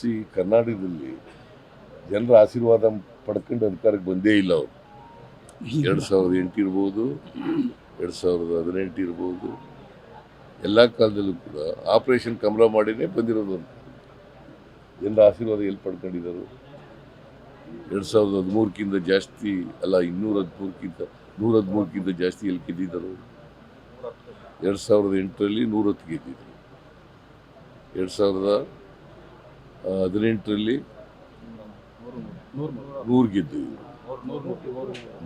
C ಕರ್ನಾಟಕದಲ್ಲಿ ಜನರ ಆಶೀರ್ವಾದ ಪಡ್ಕೊಂಡು ಅಧಿಕಾರಕ್ಕೆ ಬಂದೇ ಇಲ್ಲ ಅವರು. ಎರಡು ಸಾವಿರದ ಎಂಟು ಇರ್ಬೋದು, ಎರಡು ಸಾವಿರದ ಹದಿನೆಂಟು ಇರ್ಬೋದು. ಎಲ್ಲ ಕಾಲದಲ್ಲೂ ಕೂಡ ಆಪರೇಷನ್ ಕಮಲ ಮಾಡಿನೇ ಬಂದಿರೋದು ಅಂತ ಜನರ ಆಶೀರ್ವಾದ ಎಲ್ಲಿ ಪಡ್ಕೊಂಡಿದ್ದಾರೆ ಎರಡು ಸಾವಿರದ ಹದಿಮೂರಕ್ಕಿಂತ ಜಾಸ್ತಿ ಅಲ್ಲ, ಇನ್ನೂರ ಹದಿಮೂರಕ್ಕಿಂತ, ನೂರ ಹದಿಮೂರಕ್ಕಿಂತ ಜಾಸ್ತಿ ಎಲ್ಲಿ ಗೆದ್ದಿದ್ದರು ಎರಡು ಸಾವಿರದ ಎಂಟರಲ್ಲಿ ನೂರತ್ತು ಗೆದ್ದಿದ್ದರು ಎರಡು ಸಾವಿರದ ಹದಿನೆಂಟರಲ್ಲಿ ನೂರು ಗೆದ್ದು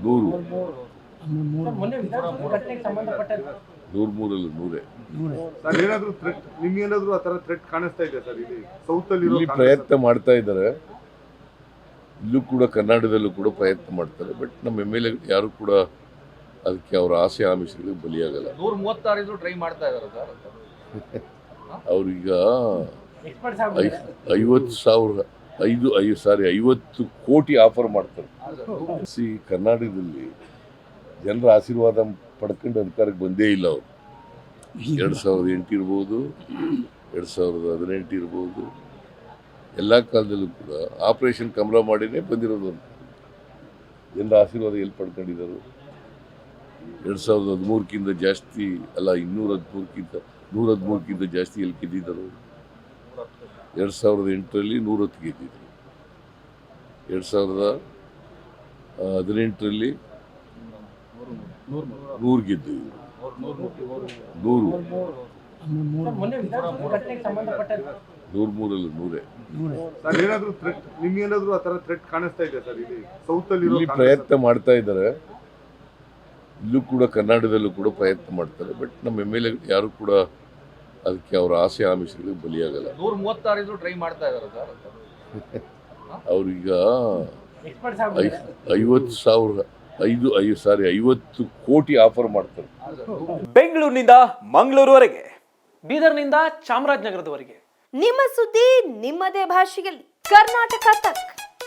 ನೂರು. ನೂರ ಮೂರಲ್ಲಿ ನೂರೇ. ಸರ್ ಏನಾದ್ರು ಥ್ರೆಟ್ ನಿಮ್ಗೇನಾದ್ರು ಆ ತರ ಥ್ರೆಟ್ ಕಾಣಿಸ್ತಾ ಇದೆ ಸರ್ ಇಲ್ಲಿ? ಸೌತ್ ಅಲ್ಲಿ ಇಲ್ಲಿ ಪ್ರಯತ್ನ ಮಾಡ್ತಾ ಇದ್ದಾರೆ. ಇಲ್ಲೂ ಕೂಡ ಕರ್ನಾಟಕದಲ್ಲೂ ಕೂಡ ಪ್ರಯತ್ನ ಮಾಡ್ತಾರೆ ಬಟ್ ನಮ್ಮ ಎಂ ಎಲ್ ಎ ಯಾರು ಕೂಡ ಅದಕ್ಕೆ ಅವರ ಆಸೆ ಆಮಿಷಗಳಿಗೆ ಬಲಿಯಾಗಲ್ಲ. ನೂರ ಮೂವತ್ತಾರು ಟ್ರೈ ಮಾಡ್ತಾ ಇದ್ದಾರೆ ಸರ್. ಅವ್ರೀಗ ಐವತ್ತು ಸಾವಿರ ಐದು ಐ ಸಾರಿ ಐವತ್ತು ಕೋಟಿ ಆಫರ್ ಮಾಡ್ತಾರೆ. ಸಿ ಕರ್ನಾಟಕದಲ್ಲಿ ಜನರ ಆಶೀರ್ವಾದ ಪಡ್ಕೊಂಡು ಅಧಿಕಾರಕ್ಕೆ ಬಂದೇ ಇಲ್ಲ ಅವರು. ಎರಡು ಸಾವಿರದ ಎಂಟು ಇರ್ಬೋದು ಎರಡು ಸಾವಿರದ ಹದಿನೆಂಟು ಇರ್ಬೋದು. ಎಲ್ಲ ಕಾಲದಲ್ಲೂ ಕೂಡ ಆಪರೇಷನ್ ಕಮಲ ಮಾಡಿನೇ ಬಂದಿರೋದು ಅಂತ ಜನರ ಆಶೀರ್ವಾದ ಎಲ್ಲಿ ಪಡ್ಕೊಂಡಿದ್ದಾರೆ ಎರಡು ಸಾವಿರದ ಹದಿಮೂರಕ್ಕಿಂತ ಜಾಸ್ತಿ ಅಲ್ಲ ಇನ್ನೂರ ಹದಿಮೂರಕ್ಕಿಂತ ನೂರ ಹದಿಮೂರಕ್ಕಿಂತ ಜಾಸ್ತಿ ಎಲ್ಲಿ ಗೆದ್ದಿದ್ದರು ಎರಡು ಸಾವಿರದ ಎಂಟರಲ್ಲಿ ನೂರತ್ತು ಗೆದ್ದಿದ್ರು. ಎರಡು ಸಾವಿರದ ಹದಿನೆಂಟರಲ್ಲಿ ನೂರು ಗೆದ್ದಿದ್ರು. ನೂರು. ನೂರ ಮೂರಲ್ಲಿ ನೂರೇ. ಸರ್ ಏನಾದ್ರು ಥ್ರೆಟ್ ನಿಮ್ಗೇನಾದ್ರು ಆ ತರ ಥ್ರೆಟ್ ಕಾಣಿಸ್ತಾ ಇದೆ ಸರ್? ಇಲ್ಲಿ ಸೌತ್ ಅಲ್ಲಿ ಇಲ್ಲಿ ಪ್ರಯತ್ನ ಮಾಡ್ತಾ ಇದ್ದಾರೆ. ಇಲ್ಲೂ ಕೂಡ ಕರ್ನಾಟಕದಲ್ಲೂ ಕೂಡ ಪ್ರಯತ್ನ ಮಾಡ್ತಾರೆ. ಬಟ್ ನಮ್ಮ ಎಂ ಎಲ್ ಎ ಯಾರು ಕೂಡ ಅದಕ್ಕೆ ಅವರ ಆಸೆ ಆಮಿಷಗಳಿಗೆ ಬಲಿಯಾಗಲ್ಲ. ನೂರ ಮೂವತ್ತಾರು ಟ್ರೈ ಮಾಡ್ತಾ ಇದ್ದಾರೆ ಸರ್. ಅವ್ರೀಗ ಐವತ್ತು ಸಾವಿರ ಐದು ಐದು ಸಾರಿ ಐವತ್ತು ಕೋಟಿ ಆಫರ್ ಮಾಡ್ತಾರೆ. ಬೆಂಗಳೂರಿನಿಂದ ಮಂಗಳೂರುವರೆಗೆ ಬೀದರ್ನಿಂದ ಚಾಮರಾಜನಗರದವರೆಗೆ. ನಿಮ್ಮ ಸುದ್ದಿ ನಿಮ್ಮದೇ ಭಾಷೆಯಲ್ಲಿ. ಕರ್ನಾಟಕ ತಕ್.